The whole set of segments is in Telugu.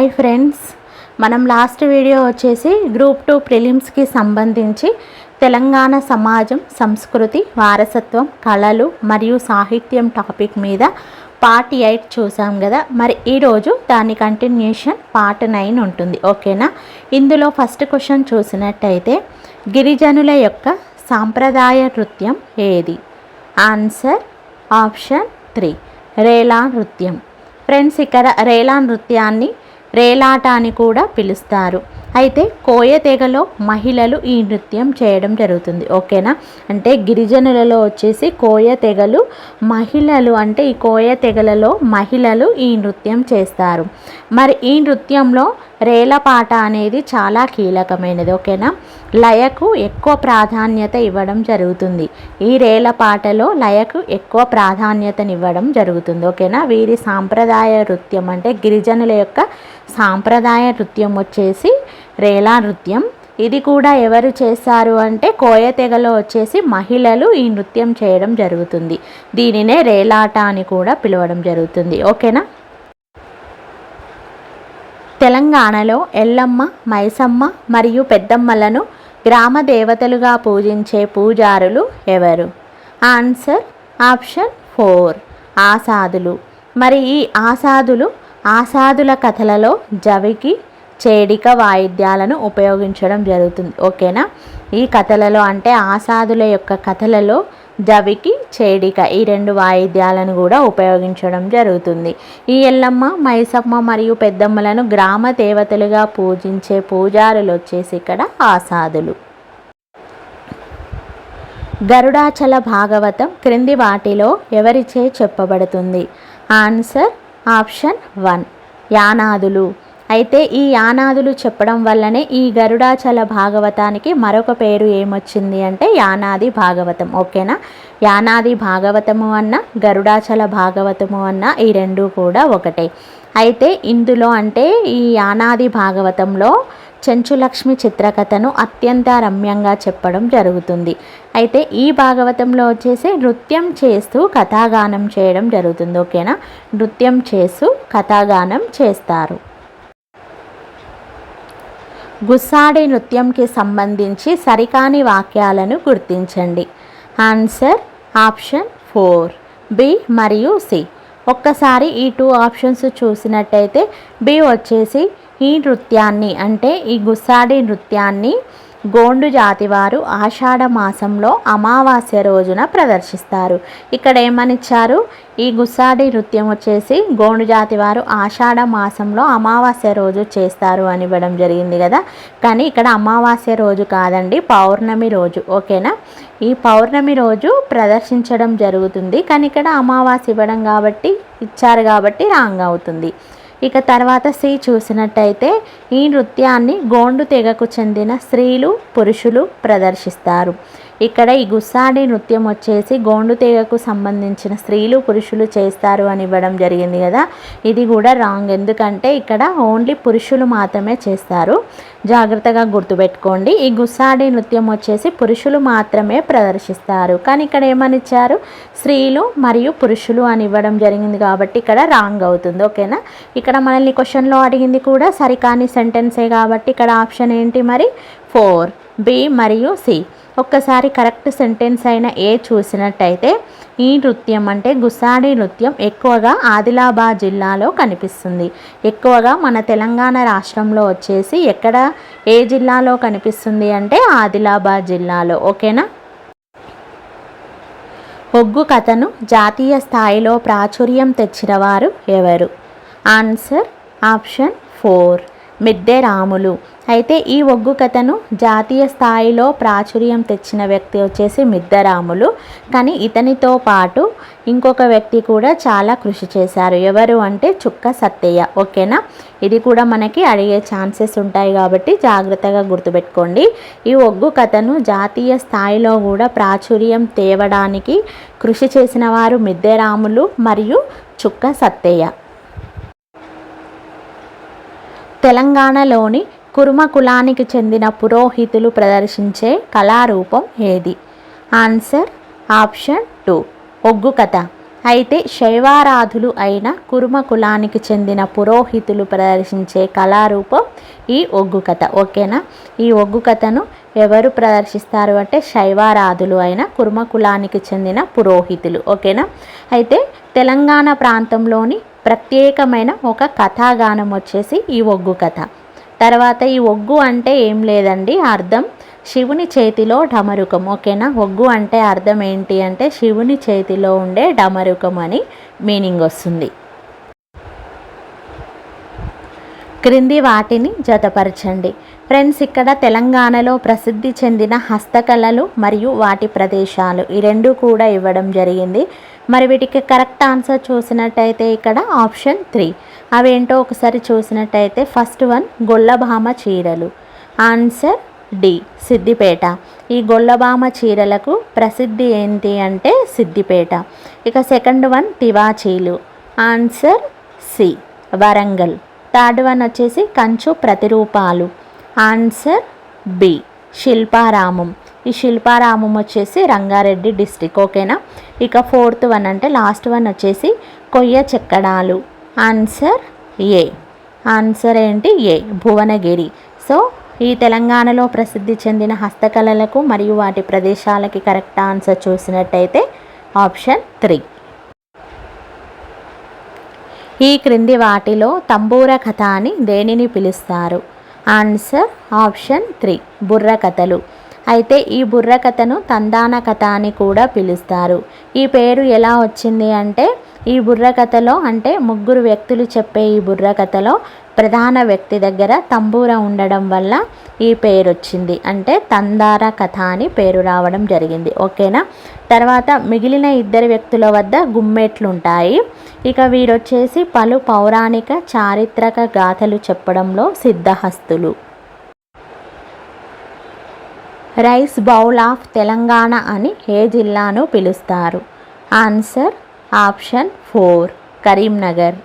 హాయ్ ఫ్రెండ్స్ మనం లాస్ట్ వీడియో వచ్చేసి గ్రూప్ టూ ప్రిలిమ్స్కి సంబంధించి తెలంగాణ సమాజం సంస్కృతి వారసత్వం కళలు మరియు సాహిత్యం టాపిక్ మీద పార్ట్ ఎయిట్ చూసాం కదా. మరి ఈరోజు దాని కంటిన్యూషన్ పార్ట్ నైన్ ఉంటుంది. ఓకేనా ఇందులో ఫస్ట్ క్వశ్చన్ చూసినట్టయితే గిరిజనుల యొక్క సాంప్రదాయ నృత్యం ఏది? ఆన్సర్ ఆప్షన్ త్రీ రేలా నృత్యం. ఫ్రెండ్స్ ఇక్కడ రేలా నృత్యాన్ని రేలాట అని కూడా పిలుస్తారు. అయితే కోయ తెగలో మహిళలు ఈ నృత్యం చేయడం జరుగుతుంది. ఓకేనా? అంటే గిరిజనులలో వచ్చేసి కోయ తెగలు మహిళలు అంటే ఈ కోయ తెగలలో మహిళలు ఈ నృత్యం చేస్తారు. మరి ఈ నృత్యంలో రేలపాట అనేది చాలా కీలకమైనది ఓకేనా? లయకు ఎక్కువ ప్రాధాన్యత ఇవ్వడం జరుగుతుంది. ఈ రేల పాటలో లయకు ఎక్కువ ప్రాధాన్యతనివ్వడం జరుగుతుంది ఓకేనా? వీరి సాంప్రదాయ నృత్యం అంటే గిరిజనుల యొక్క సాంప్రదాయ నృత్యం వచ్చేసి రేలా నృత్యం. ఇది కూడా ఎవరు చేస్తారు అంటే కోయ తెగలో వచ్చేసి మహిళలు ఈ నృత్యం చేయడం జరుగుతుంది. దీనినే రేలాట అని కూడా పిలవడం జరుగుతుంది ఓకేనా? తెలంగాణలో ఎల్లమ్మ మైసమ్మ మరియు పెద్దమ్మలను గ్రామ దేవతలుగా పూజించే పూజారులు ఎవరు? ఆన్సర్ ఆప్షన్ ఫోర్ ఆసాదులు. మరి ఈ ఆసాదులు ఆసాదుల కథలలో జవికి చేడిక వాయిద్యాలను ఉపయోగించడం జరుగుతుంది. ఓకేనా? ఈ కథలలో అంటే ఆసాదుల యొక్క కథలలో జవికి చేడిక ఈ రెండు వాయిద్యాలను కూడా ఉపయోగించడం జరుగుతుంది. ఈ ఎల్లమ్మ మైసమ్మ మరియు పెద్దమ్మలను గ్రామ దేవతలుగా పూజించే పూజారులు వచ్చేసి ఇక్కడ ఆసాదులు. గరుడాచల భాగవతం క్రింది వాటిలో ఎవరిచే చెప్పబడుతుంది? Answer option one. యానాదులు. అయితే ఈ యానాదులు చెప్పడం వల్లనే ఈ గరుడాచల భాగవతానికి మరొక పేరు ఏమొచ్చింది అంటే యానాది భాగవతం ఓకేనా? యానాది భాగవతము అన్న గరుడాచల భాగవతము అన్న ఈ రెండు కూడా ఒకటే. అయితే ఇందులో అంటే ఈ యానాది భాగవతంలో చెంచులక్ష్మి చిత్రకథను అత్యంత రమ్యంగా చెప్పడం జరుగుతుంది. అయితే ఈ భాగవతంలో వచ్చేసి నృత్యం చేస్తూ కథాగానం చేయడం జరుగుతుంది ఓకేనా? నృత్యం చేస్తూ కథాగానం చేస్తారు. గుస్సాడి నృత్యంకి సంబంధించి సరికాని వాక్యాలను గుర్తించండి. ఆన్సర్ ఆప్షన్ ఫోర్ బి మరియు సి ఒక్కసారి ఈ టూ ఆప్షన్స్ చూసినట్టయితే బి వచ్చేసి ఈ నృత్యాన్ని అంటే ఈ గుస్సాడి నృత్యాన్ని గోండు జాతి వారు ఆషాఢ మాసంలో అమావాస్య రోజున ప్రదర్శిస్తారు. ఇక్కడ ఏమనిచ్చారు? ఈ గుస్సాడి నృత్యం వచ్చేసి గోండు జాతి వారు ఆషాఢ మాసంలో అమావాస్య రోజు చేస్తారు అని ఇవ్వడం జరిగింది కదా. కానీ ఇక్కడ అమావాస్య రోజు కాదండి పౌర్ణమి రోజు. ఓకేనా? ఈ పౌర్ణమి రోజు ప్రదర్శించడం జరుగుతుంది. కానీ ఇక్కడ అమావాస్య ఇవ్వడం కాబట్టి ఇచ్చారు కాబట్టి రాంగ్ అవుతుంది. ఇక తర్వాత సి చూసినట్టయితే ఈ నృత్యాన్ని గోండు తెగకు చెందిన స్త్రీలు పురుషులు ప్రదర్శిస్తారు. ఇక్కడ ఈ గుస్సాడి నృత్యం వచ్చేసి గోండు తీగకు సంబంధించిన స్త్రీలు పురుషులు చేస్తారు అని ఇవ్వడం జరిగింది కదా. ఇది కూడా రాంగ్. ఎందుకంటే ఇక్కడ ఓన్లీ పురుషులు మాత్రమే చేస్తారు. జాగ్రత్తగా గుర్తుపెట్టుకోండి. ఈ గుస్సాడి నృత్యం వచ్చేసి పురుషులు మాత్రమే ప్రదర్శిస్తారు. కానీ ఇక్కడ ఏమని ఇచ్చారు స్త్రీలు మరియు పురుషులు అని ఇవ్వడం జరిగింది కాబట్టి ఇక్కడ రాంగ్ అవుతుంది. ఓకేనా? ఇక్కడ మనల్ని క్వశ్చన్లో అడిగింది కూడా సరికాని సెంటెన్సే కాబట్టి ఇక్కడ ఆప్షన్ ఏంటి మరి? ఫోర్. బి మరియు సి. ఒక్కసారి కరెక్ట్ సెంటెన్స్ అయిన ఏ చూసినట్టయితే ఈ నృత్యం అంటే గుసాడి నృత్యం ఎక్కువగా ఆదిలాబాద్ జిల్లాలో కనిపిస్తుంది. ఎక్కువగా మన తెలంగాణ రాష్ట్రంలో వచ్చేసి ఎక్కడ ఏ జిల్లాలో కనిపిస్తుంది అంటే ఆదిలాబాద్ జిల్లాలో. ఓకేనా? ఒగ్గు కథను జాతీయ స్థాయిలో ప్రాచుర్యం తెచ్చిన వారు ఎవరు? Answer option four. Midde Ramulu. అయితే ఈ ఒగ్గు కథను జాతీయ స్థాయిలో ప్రాచుర్యం తెచ్చిన వ్యక్తి వచ్చేసి మిద్దరాములు. కానీ ఇతనితో పాటు ఇంకొక వ్యక్తి కూడా చాలా కృషి చేశారు. ఎవరు అంటే చుక్క సత్తయ్య ఓకేనా? ఇది కూడా మనకి అడిగే ఛాన్సెస్ ఉంటాయి కాబట్టి జాగ్రత్తగా గుర్తుపెట్టుకోండి. ఈ ఒగ్గు కథను జాతీయ స్థాయిలో కూడా ప్రాచుర్యం తేవడానికి కృషి చేసిన వారు మిద్దెరాములు మరియు చుక్క సత్తయ్య తెలంగాణలోని కుర్మ కులానికి చెందిన పురోహితులు ప్రదర్శించే కళారూపం ఏది? Answer option two. ఒగ్గు కథ. అయితే శైవారాధులు అయిన కురుమ కులానికి చెందిన పురోహితులు ప్రదర్శించే కళారూపం ఈ ఒగ్గు కథ. ఓకేనా? ఈ ఒగ్గు కథను ఎవరు ప్రదర్శిస్తారు అంటే శైవారాధులు అయిన కుర్మ కులానికి చెందిన పురోహితులు. ఓకేనా? అయితే తెలంగాణ ప్రాంతంలోని ప్రత్యేకమైన ఒక కథాగానం వచ్చేసి ఈ ఒగ్గు కథ. తర్వాత ఈ ఒగ్గు అంటే ఏం లేదండి అర్థం. శివుని చేతిలో డమరుకం ఓకేనా? ఒగ్గు అంటే అర్థం ఏంటి అంటే శివుని చేతిలో ఉండే డమరుకం అని మీనింగ్ వస్తుంది. క్రింది వాటిని జతపరచండి. ఫ్రెండ్స్ ఇక్కడ తెలంగాణలో ప్రసిద్ధి చెందిన హస్తకళలు మరియు వాటి ప్రదేశాలు ఈ రెండు కూడా ఇవ్వడం జరిగింది. మరి వీటికి కరెక్ట్ ఆన్సర్ చూసినట్టయితే ఇక్కడ ఆప్షన్ త్రీ. అవేంటో ఒకసారి చూసినట్టయితే ఫస్ట్ వన్ గొల్లభామ చీరలు. Answer D Siddipet. ఈ గొల్లభామ చీరలకు ప్రసిద్ధి ఏంటి అంటే సిద్దిపేట. ఇక సెకండ్ వన్ తివాచీలు. Answer C Warangal. Third one వచ్చేసి కంచు ప్రతిరూపాలు. Answer B Shilparamam. ఈ శిల్పారామం వచ్చేసి రంగారెడ్డి డిస్టిక్ ఓకేనా? ఇక ఫోర్త్ వన్ అంటే లాస్ట్ వన్ వచ్చేసి కొయ్య చెక్కడాలు. ఆన్సర్ ఏ. ఆన్సర్ ఏంటి? ఏ. భువనగిరి. సో ఈ తెలంగాణలో ప్రసిద్ధి చెందిన హస్తకళలకు మరియు వాటి ప్రదేశాలకి కరెక్ట్ ఆన్సర్ చూసినట్టయితే ఆప్షన్ త్రీ. ఈ క్రింది వాటిలో తంబూర కథ అని దేనిని పిలుస్తారు? Answer option three. బుర్ర కథలు. అయితే ఈ బుర్ర కథను తందాన కథ అని కూడా పిలుస్తారు. ఈ పేరు ఎలా వచ్చింది అంటే ఈ బుర్రకథలో అంటే ముగ్గురు వ్యక్తులు చెప్పే ఈ బుర్రకథలో ప్రధాన వ్యక్తి దగ్గర తంబూర ఉండడం వల్ల ఈ పేరు వచ్చింది అంటే తందార కథ అని పేరు రావడం జరిగింది. ఓకేనా? తర్వాత మిగిలిన ఇద్దరు వ్యక్తుల వద్ద గుమ్మెట్లు ఉంటాయి ఇక వీరొచ్చేసి పలు పౌరాణిక చారిత్రక గాథలు చెప్పడంలో సిద్ధహస్తులు. రైస్ బౌల్ ఆఫ్ తెలంగాణ అని ఏ జిల్లాను పిలుస్తారు. Answer option four Karimnagar.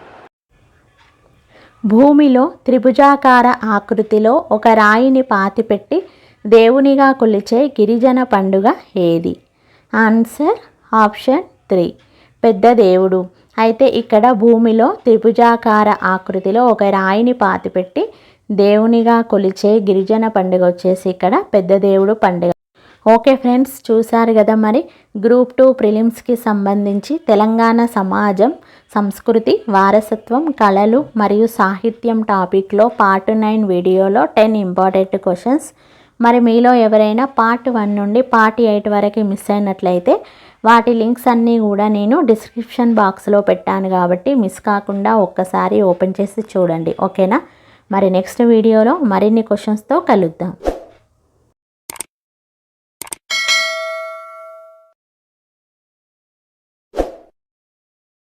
భూమిలో త్రిభుజాకార ఆకృతిలో ఒక రాయిని పాతిపెట్టి దేవునిగా కొలిచే గిరిజన పండుగ ఏది? ఆన్సర్ ఆప్షన్ త్రీ పెద్ద దేవుడు. అయితే ఇక్కడ భూమిలో త్రిభుజాకార ఆకృతిలో ఒక రాయిని పాతిపెట్టి దేవునిగా కొలిచే గిరిజన పండుగ వచ్చేసి ఇక్కడ పెద్ద దేవుడు పండుగ. ఓకే ఫ్రెండ్స్ చూశారు కదా మరి? గ్రూప్ టూ ప్రిలిమ్స్కి సంబంధించి తెలంగాణ సమాజం సంస్కృతి వారసత్వం కళలు మరియు సాహిత్యం టాపిక్లో పార్ట్ నైన్ వీడియోలో టెన్ ఇంపార్టెంట్ క్వశ్చన్స్. మరి మీలో ఎవరైనా పార్ట్ వన్ నుండి పార్ట్ ఎయిట్ వరకు మిస్ అయినట్లయితే వాటి లింక్స్ అన్నీ కూడా నేను డిస్క్రిప్షన్ బాక్స్లో పెట్టాను కాబట్టి మిస్ కాకుండా ఒక్కసారి ఓపెన్ చేసి చూడండి. ఓకేనా? మరి నెక్స్ట్ వీడియోలో మరిన్ని క్వశ్చన్స్తో కలుద్దాం.